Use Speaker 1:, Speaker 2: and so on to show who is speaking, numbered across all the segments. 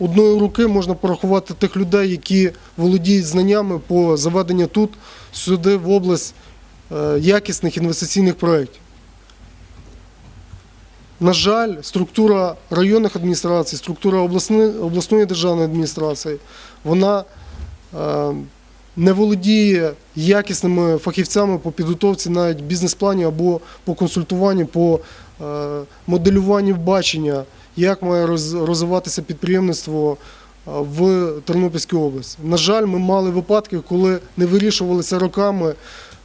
Speaker 1: одної руки можна порахувати тих людей, які володіють знаннями по заведенню тут, сюди, в область е, якісних інвестиційних проєктів. На жаль, структура районних адміністрацій, структура обласної, обласної державної адміністрації, вона е, не володіє якісними фахівцями по підготовці навіть бізнес-планів або по консультуванню, по е, моделюванню бачення, як має розвиватися підприємництво е, в Тернопільській області. На жаль, ми мали випадки, коли не вирішувалися роками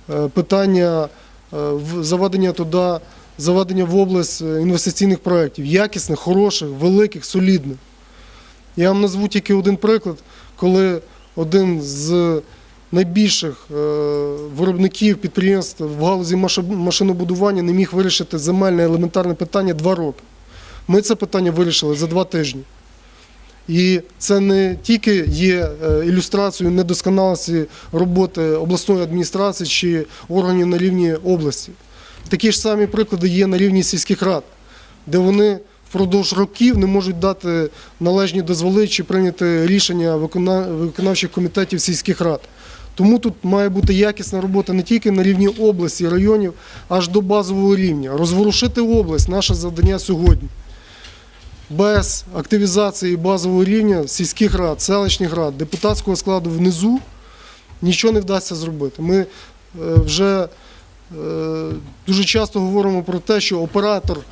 Speaker 1: е, питання е, заведення туди, заведення в область інвестиційних проєктів, якісних, хороших, великих, солідних. Я вам назву тільки один приклад, коли один з найбільших виробників підприємств в галузі машинобудування не міг вирішити земельне елементарне питання два роки. Ми це питання вирішили за два тижні. І це не тільки є е, ілюстрацією недосконалості роботи обласної адміністрації чи органів на рівні області. Такі ж самі приклади є на рівні сільських рад, де вони впродовж років не можуть дати належні дозволи чи прийняти рішення викона- виконавчих комітетів сільських рад. Тому тут має бути якісна робота не тільки на рівні області, районів, аж до базового рівня. Розворушити область наше завдання сьогодні. Без активізації базового рівня сільських рад, селищних рад, депутатського складу внизу нічого не вдасться зробити. Ми е, вже е, дуже часто говоримо про те, що оператор е,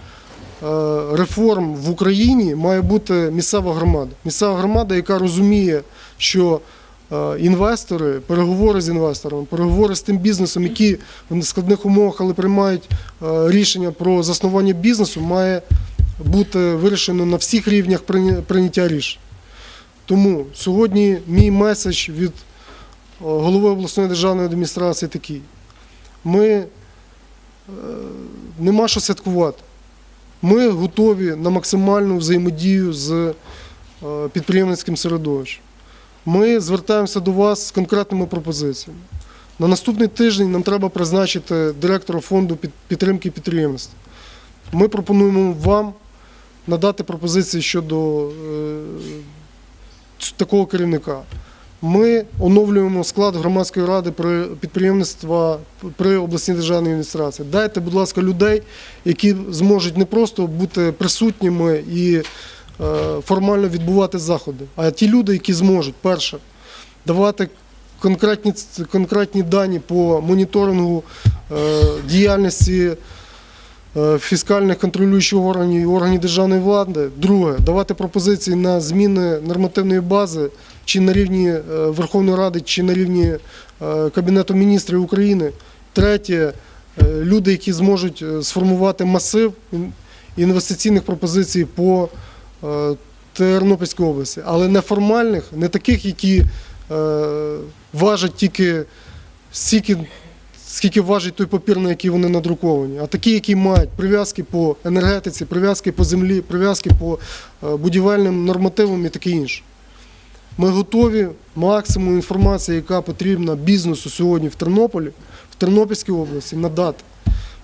Speaker 1: реформ в Україні має бути місцева громада. Місцева громада, яка розуміє, що інвестори, переговори з інвесторами, переговори з тим бізнесом, які в складних умовах, але приймають рішення про заснування бізнесу, має бути вирішено на всіх рівнях прийняття рішень. Тому сьогодні мій меседж від е, голови обласної державної адміністрації такий. Ми е, нема що святкувати. Ми готові на максимальну взаємодію з е, підприємницьким середовищем. Ми звертаємося до вас з конкретними пропозиціями. На наступний тиждень нам треба призначити директора фонду підтримки підприємництва. Ми пропонуємо вам надати пропозиції щодо е, такого керівника. Ми оновлюємо склад громадської ради при підприємництва при обласній державній адміністрації. Дайте, будь ласка, людей, які зможуть не просто бути присутніми і е, формально відбувати заходи, а ті люди, які зможуть, перше, давати конкретні, конкретні дані по моніторингу е, діяльності фіскальних контролюючих органів і органів державної влади. Друге, давати пропозиції на зміни нормативної бази чи на рівні е, Верховної Ради, чи на рівні е, Кабінету міністрів України. Третє, е, люди, які зможуть е, сформувати масив інвестиційних пропозицій по е, Тернопільській області, але не формальних, не таких, які е, важать тільки стільки, скільки важить той папір, на який вони надруковані, а такі, які мають прив'язки по енергетиці, прив'язки по землі, прив'язки по е, будівельним нормативам і таке інше. Ми готові максимум інформації, яка потрібна бізнесу сьогодні в Тернополі, в Тернопільській області, надати.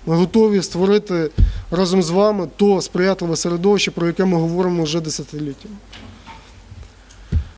Speaker 1: Ми готові створити разом з вами то сприятливе середовище, про яке ми говоримо вже десятиліттями.